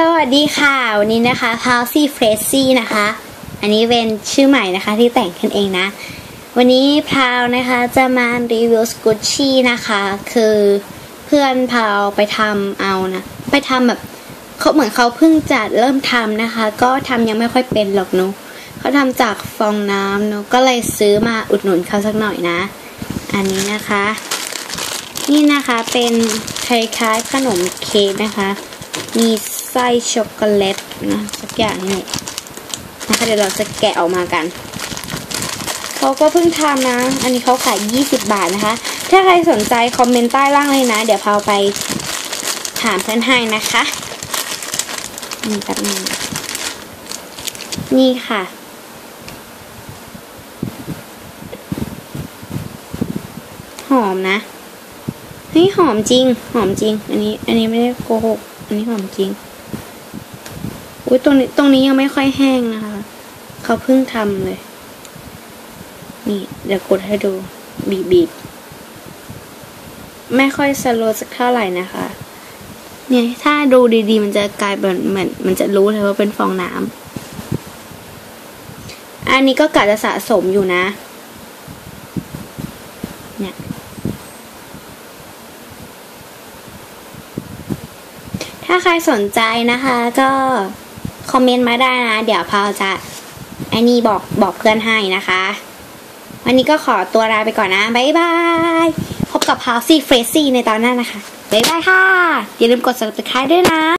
สวัสดีค่ะ วันนี้นะคะ p a l s y f r e s y นะคะ อันนี้เป็นชื่อใหม่นะคะที่แต่งขึ้นเองนะ วันนี้พาวนะคะจะมารีวิวสกุชชี่นะคะ คือเพื่อนพาวไปทำเอานะ ไปทำแบบเขาเหมือนเขาเพิ่งจะเริ่มทำนะคะ ก็ทำยังไม่ค่อยเป็นหรอกนุเขาทำจากฟองน้ำนุก็เลยซื้อมาอุดหนุนเขาสักหน่อยนะ อันนี้นะคะ นี่นะคะเป็นคล้ายๆขนมเค้กนะคะ มี ส้ช็อกโกแลตนะสักอย่างนี่นะคะเดี๋ยวเราจะแกะออกมากันเขาก็เพิ่งทำนะ อันนี้เขาขาย 20 บาทนะคะ ถ้าใครสนใจคอมเมนต์ใต้ล่างเลยนะ เดี๋ยวพาไปถามเพื่อนให้นะคะนี่แป๊บนึงนี่ค่ะ หอมนะเฮ้ยหอมจริง หอมจริง อันนี้ อันนี้ไม่ได้โกหก อันนี้หอมจริง อุ้ยตรงนี้ตรงนี้ยังไม่ค่อยแห้งนะคะ เขาเพิ่งทำเลย นี่ เดี๋ยวกดให้ดู บีบบีบไม่ค่อยสโลว์สักเท่าไหร่นะคะ เนี่ยถ้าดูดีๆ มันจะกลายเป็นเหมือนมันจะรู้เลยว่าเป็นฟองน้ำอันนี้ก็กะจะสะสมอยู่นะ เนี่ยถ้าใครสนใจนะคะก็ คอมเมนต์มาได้นะ เดี๋ยวพาวจะไอ้นี่บอกบอกเพื่อนให้นะคะ วันนี้ก็ขอตัวลาไปก่อนนะ บ๊ายบาย พบกับพาวซี่เฟรซี่ในตอนหน้านะคะ บ๊ายบายค่ะ อย่าลืมกด subscribe ด้วยนะ